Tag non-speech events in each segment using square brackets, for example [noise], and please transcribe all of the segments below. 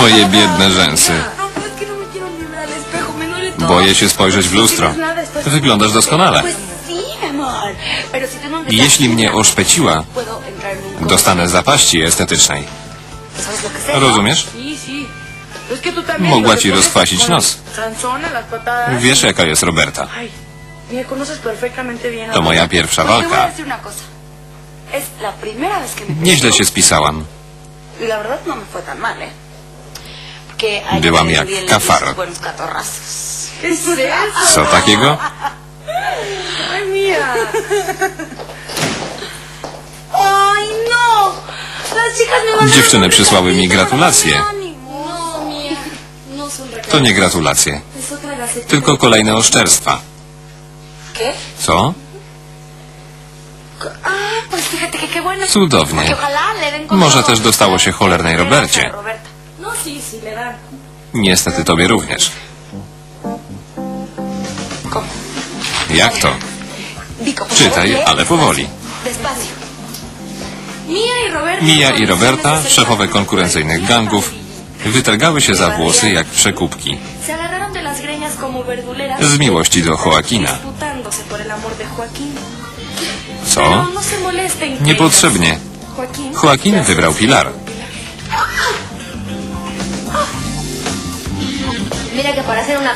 Moje biedne rzęsy. Boję się spojrzeć w lustro. Wyglądasz doskonale. Jeśli mnie oszpeciła, dostanę zapaści estetycznej. Rozumiesz? Mogła ci rozkwasić nos. Wiesz, jaka jest Roberta. To moja pierwsza walka. Nieźle się spisałam. Byłam jak kafar. Co takiego? No. Dziewczyny przysłały mi gratulacje. No. No. To nie gratulacje, tylko kolejne oszczerstwa. Co? Ah. Cudownie. Może też dostało się cholernej Robercie. Niestety tobie również. Jak to? Czytaj, ale powoli. Mia i Roberta, szefowe konkurencyjnych gangów, wytargały się za włosy jak przekupki. Z miłości do Joaquina. Co? No Niepotrzebnie. Joaquin wybrał Pilar.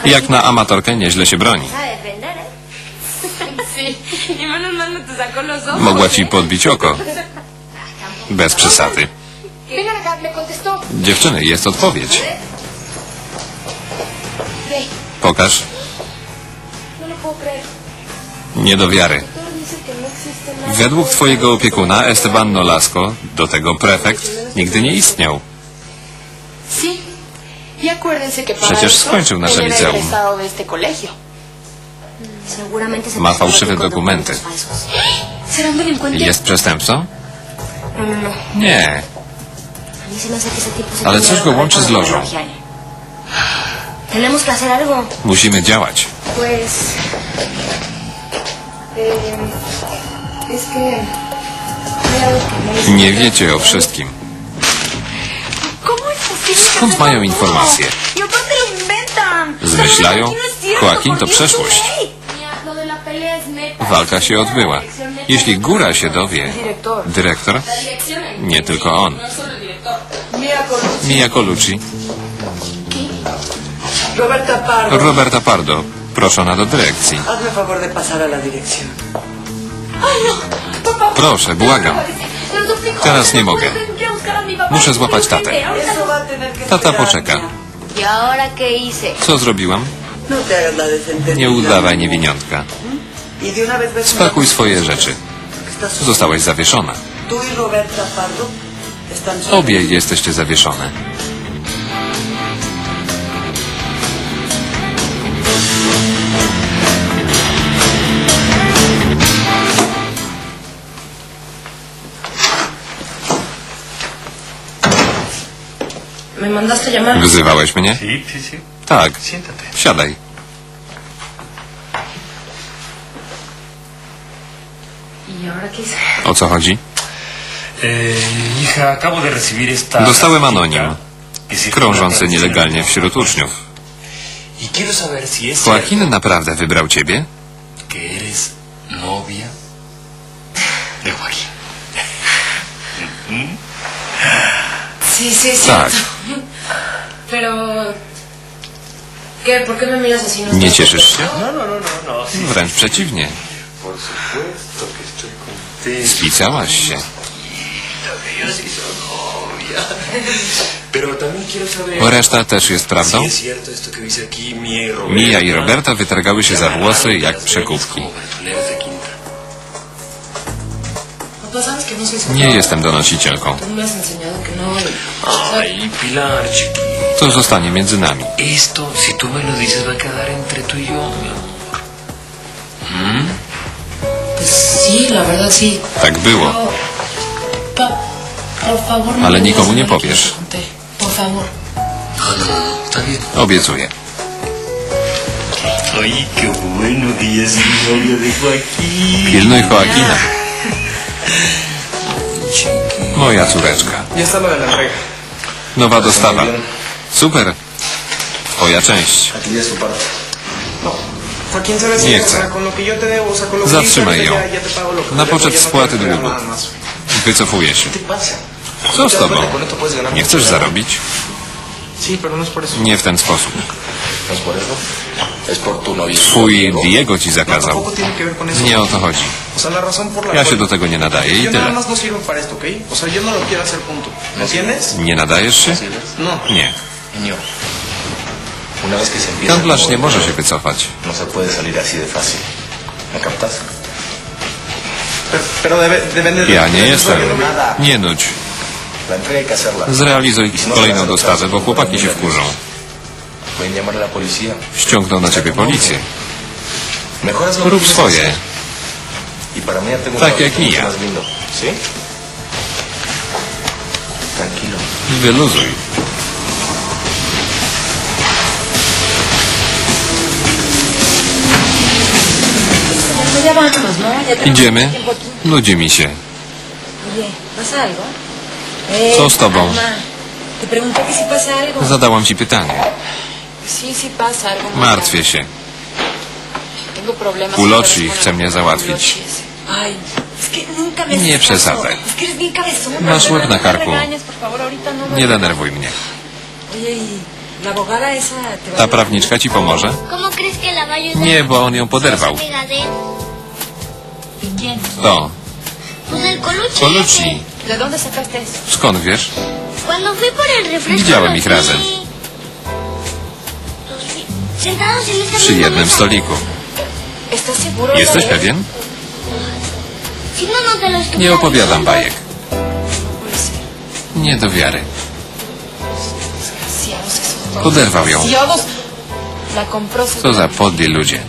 Jak na amatorkę nieźle się broni. ¿eh? [laughs] Y no. Mogła ci podbić oko. Bez przesady. Dziewczyny, jest odpowiedź. Pokaż. no. Nie do wiary. No. Według twojego opiekuna Esteban Nolasco, do tego prefekt, nigdy nie istniał. Sí. Y acuérdense que para Przecież eso skończył nasze liceum. Ma fałszywe dokumenty. Jest przestępcą? No, no, no. Nie. Ale cóż go łączy z lożą? Musimy działać. Eh, Nie wiecie o wszystkim. Skąd mają informacje? Zmyślają? Joaquín to przeszłość. Walka się odbyła. Jeśli góra się dowie, dyrektor? Nie tylko on. Mia Colucci. Roberta Pardo, Roberta Pardo, proszona do dyrekcji. hazme favor de pasar a la dirección. Proszę, błagam. Teraz nie mogę. Muszę złapać tatę. Tata poczeka. mía. ¿Y ahora qué hice? Co zrobiłam? No. Nie udawaj niewiniątka. Spakuj swoje rzeczy. Zostałaś zawieszona. Y Obie jesteście zawieszone. Wyzywałeś mnie? Tak. Siadaj. O co chodzi? Eh. Dostałem anonim, krążący nielegalnie wśród uczniów. Y Joaquin naprawdę wybrał ciebie? que eres novia de Joaquín. Sí, sí, es Tak. Pero. ¿Qué? ¿Por qué me miras así? Nie cieszysz się? No, no, no, no, no. Sí, Wręcz przeciwnie. por supuesto que estoy contento. Spicałaś się. Yo sí soy novia. Pero también quiero saber. O reszta też jest prawdą? Si es cierto esto que dice aquí Mia y Roberta. Mija i Roberta wytargały się za włosy jak przekupki. Como verduleros de Nie jestem donosicielką. Que no. Ay, Pilar. To zostanie między nami. Esto, si tú me lo dices, va a quedar entre tú y yo, mi amor. Pues sí, la verdad sí. Tak było. Pero, pa, por favor, no Ale me nikomu digas nie nada que powiesz. te conté. Por favor. No, no, no, está bien. Obiecuję. Ay, qué bueno que. Pilnuj Joaquina. Moja córeczka. Nowa dostawa. Super. Twoja część. No. ¿sabes Nie chcę. Zatrzymaj yo ją. Na poczet no spłaty długu. Wycofuję się. Co z ¿Te das tobą? Nie chcesz zarobić? No. Nie w ten sposób. ¿No. Twój Diego. Ci No, zakazał. eso. Nie o to chodzi. Sea, la razón por la Ja się do tego nie nadaję i Yo nada tyle. más no sirvo para esto, ¿ok? O sea, yo no lo quiero hacer punto. ¿Me entiendes? Nie nadajesz się? No. Nie. Niño, una vez que se empieza Handlarz nie może się wycofać. No se puede salir así de fácil. ¿Me captas? Pero, pero debe, deben de... Ja nie jestem. Nie nudź. La entrega hay que hacerla. Zrealizuj Y kolejną dostawę, bo chłopaki się wkurzą. Pueden llamar a la policía. Ściągną na ciebie policję. Mejor haz lo que Rób swoje. hacer. Y para mí ya tengo un Tak jak i ja. Wyluzuj. Idziemy? Nudzi mi się. Eh, Co z tobą? Algo. Zadałam ci pytanie. Martwię się. con chce mnie załatwić. Nie przesadzaj. Masz łeb na No karku. no Nie denerwuj mnie. Y Ta prawniczka ci pomoże? Nie, bo on ją poderwał. To. Colucci. Skąd wiesz? Widziałem ich razem. Przy jednym stoliku. Jesteś pewien? Nie opowiadam bajek. Nie do wiary. Poderwał ją. Co za podli ludzie.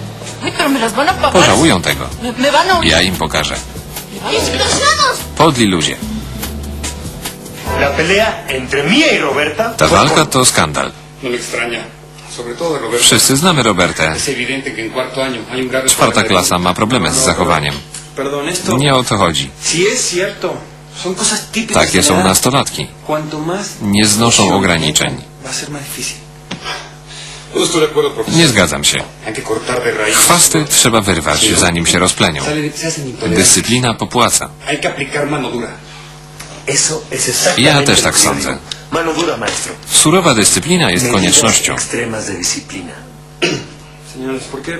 Pożałują tego. Ja im pokażę. Podli ludzie. Ta walka to skandal. No me extraña, Wszyscy znamy Robertę. Czwarta klasa ma problemy z zachowaniem. Perdón, esto... Nie o to chodzi. Takie są nastolatki. Nie znoszą ograniczeń. No. Nie zgadzam się. Chwasty trzeba wyrwać, zanim się rozplenią. Dyscyplina popłaca. Ja też tak sądzę. Surowa dyscyplina jest koniecznością. extremas de disciplina. Señores, ¿por qué,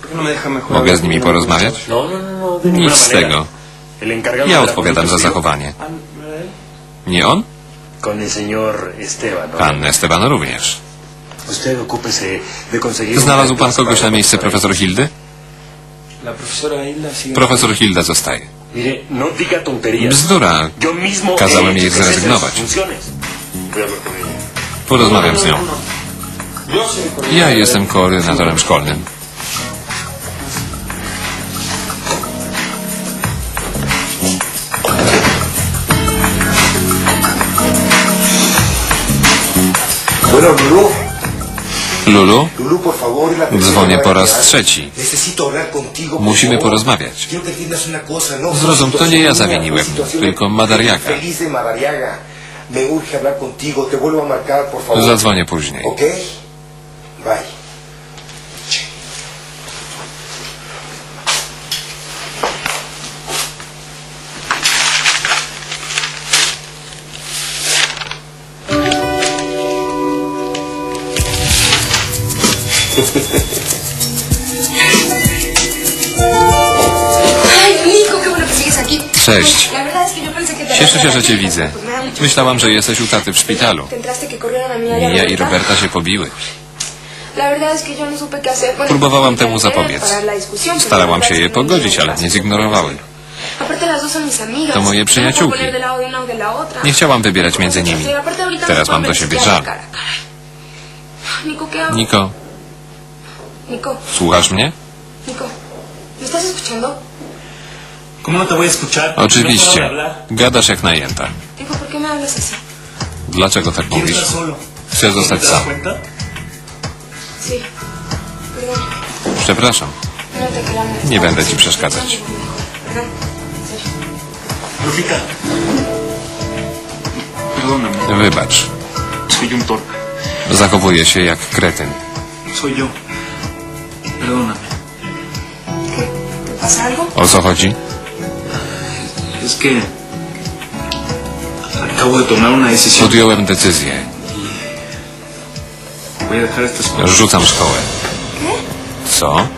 ¿por qué no? Mogę z nimi porozmawiać? No, no, no, no Nic z tego. Ja odpowiadam za zachowanie. él? Nie on? Pan Esteban również. Znalazł pan kogoś na miejsce profesor Hildy? Profesor Hilda zostaje. Bzdura. Kazałem jej zrezygnować. Porozmawiam z nią. Ja jestem koordynatorem szkolnym. Lulu, dzwonię po raz trzeci. Musimy porozmawiać. No. Zrozum, to nie ja zawiniłem, tylko Madariaga. Feliz de Madariaga. Me urge hablar contigo. Te vuelvo a marcar, por favor. Zadzwonię później. ¿Ok? Bye. Cześć. Cieszę się, że cię widzę. Myślałam, że jesteś u taty w szpitalu. Te entraste que corrieron a mí y a Ja i Roberta. Się pobiły. No Próbowałam temu zapobiec. Starałam się je no pogodzić, ale nie zignorowały. To moje przyjaciółki. otra. Nie chciałam wybierać między nimi. No Teraz mam do siebie żal. Niko, słuchasz mnie? Oczywiście. Gadasz jak najęta. Nico, ¿por qué me hablas así? Dlaczego tak mówisz? Chcę zostać ¿Te das sam. Sí, perdón. Przepraszam. No te. Nie będę ci przeszkadzać. Perdón. En serio. Lupita, Perdóname, Wybacz. soy un torpe. Zachowuje się jak kretyn. Soy yo. Perdóname. ¿Pasa algo? O co chodzi? Es que Podjąłem decyzję. Rzucam szkołę. Co?